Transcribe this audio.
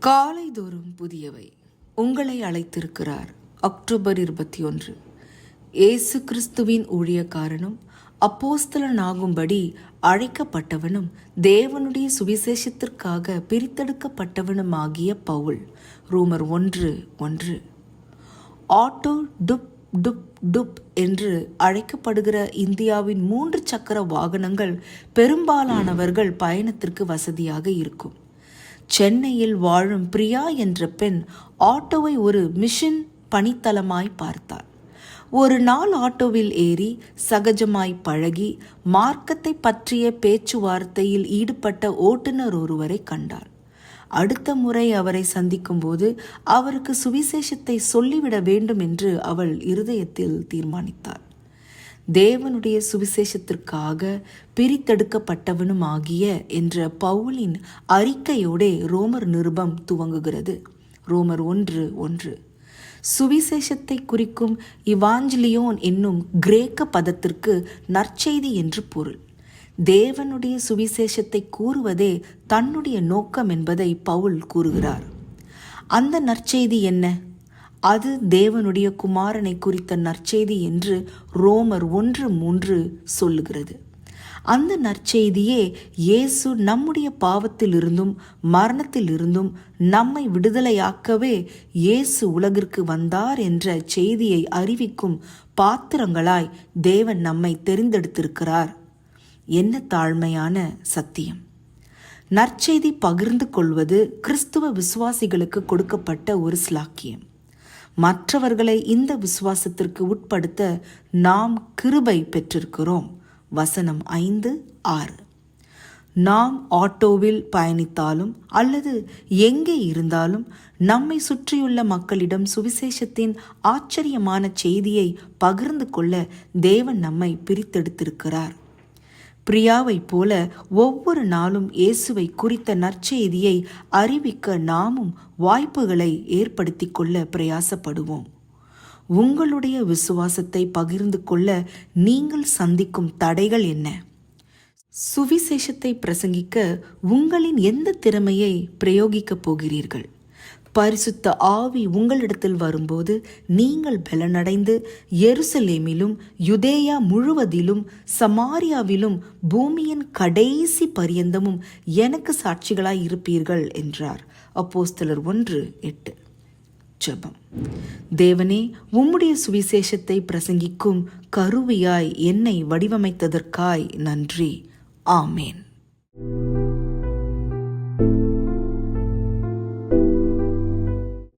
காலை தோறும் புதியவை உங்களை அழைத்திருக்கிறார். அக்டோபர் இருபத்தி ஒன்று இயேசு கிறிஸ்துவின் ஊழியக்காரனும் அப்போஸ்தலனாகும்படி அழைக்கப்பட்டவனும் தேவனுடைய சுவிசேஷத்திற்காக பிரித்தெடுக்கப்பட்டவனுமாகிய பவுல். ரூமர் ஒன்று ஒன்று. ஆட்டோ டுப் டுப் டுப் என்று அழைக்கப்படுகிற இந்தியாவின் மூன்று சக்கர வாகனங்கள் பெரும்பாலானவர்கள் பயணத்திற்கு வசதியாக இருக்கும். சென்னையில் வாழும் பிரியா என்ற பெண் ஆட்டோவை ஒரு மிஷின் பணித்தளமாய் பார்த்தார் ஒரு நாள் ஆட்டோவில் ஏறி சகஜமாய் பழகி மார்க்கத்தை பற்றிய பேச்சுவார்த்தையில் ஈடுபட்ட ஓட்டுநர் ஒருவரை கண்டார் அடுத்த முறை அவரை சந்திக்கும்போது அவருக்கு சுவிசேஷத்தை சொல்லிவிட வேண்டும் என்று அவள் இருதயத்தில் தீர்மானித்தார் தேவனுடைய சுவிசேஷத்திற்காக பிரித்தெடுக்கப்பட்டவனும் ஆகிய என்ற பவுலின் அறிக்கையோடே ரோமர் நிருபம் துவங்குகிறது. ரோமர் ஒன்று ஒன்று. சுவிசேஷத்தை குறிக்கும் இவாஞ்சலியோன் என்னும் கிரேக்க பதத்திற்கு நற்செய்தி என்று பொருள். தேவனுடைய சுவிசேஷத்தை கூறுவதே தன்னுடைய நோக்கம் என்பதை பவுல் கூறுகிறார். அந்த நற்செய்தி என்ன? அது தேவனுடைய குமாரனை குறித்த நற்செய்தி என்று ரோமர் ஒன்று மூன்று சொல்லுகிறது. அந்த நற்செய்தியே இயேசு நம்முடைய பாவத்திலிருந்தும் மரணத்திலிருந்தும் நம்மை விடுதலையாக்கவே இயேசு உலகிற்கு வந்தார் என்ற செய்தியை அறிவிக்கும் பாத்திரங்களாய் தேவன் நம்மை தெரிந்தெடுத்திருக்கிறார். என்ன தாழ்மையான சத்தியம். நற்செய்தி பகிர்ந்து கொள்வது கிறிஸ்துவ விசுவாசிகளுக்கு கொடுக்கப்பட்ட ஒரு ஸ்லாக்கியம் மற்றவர்களை இந்த விசுவாசத்திற்கு உட்படுத்த நாம் கிருபை பெற்றிருக்கிறோம். வசனம் ஐந்து ஆறு. நாம் ஆட்டோவில் பயணித்தாலும் அல்லது எங்கே இருந்தாலும் நம்மை சுற்றியுள்ள மக்களிடம் சுவிசேஷத்தின் ஆச்சரியமான செய்தியை பகிர்ந்து கொள்ள தேவன் நம்மை பிரித்தெடுத்திருக்கிறார். பிரியாவைப் போல ஒவ்வொரு நாளும் இயேசுவை குறித்த நற்செய்தியை அறிவிக்க நாமும் வாய்ப்புகளை ஏற்படுத்தி கொள்ள பிரயாசப்படுவோம். உங்களுடைய விசுவாசத்தை பகிர்ந்து கொள்ள நீங்கள் சந்திக்கும் தடைகள் என்ன? சுவிசேஷத்தை பிரசங்கிக்க உங்களின் எந்த திறமையை பிரயோகிக்கப் போகிறீர்கள்? பரிசுத்த ஆவி உங்களிடத்தில் வரும்போது நீங்கள் பலனடைந்து எருசலேமிலும் யுதேயா முழுவதிலும் சமாரியாவிலும் பூமியின் கடைசி பரியந்தமும் எனக்கு சாட்சிகளாய் இருப்பீர்கள் என்றார். அப்போஸ்தலர் ஒன்று எட்டு. ஜெபம். தேவனே உம்முடைய சுவிசேஷத்தை பிரசங்கிக்கும் கருவியாய் என்னை வடிவமைத்ததற்காய் நன்றி. ஆமேன்.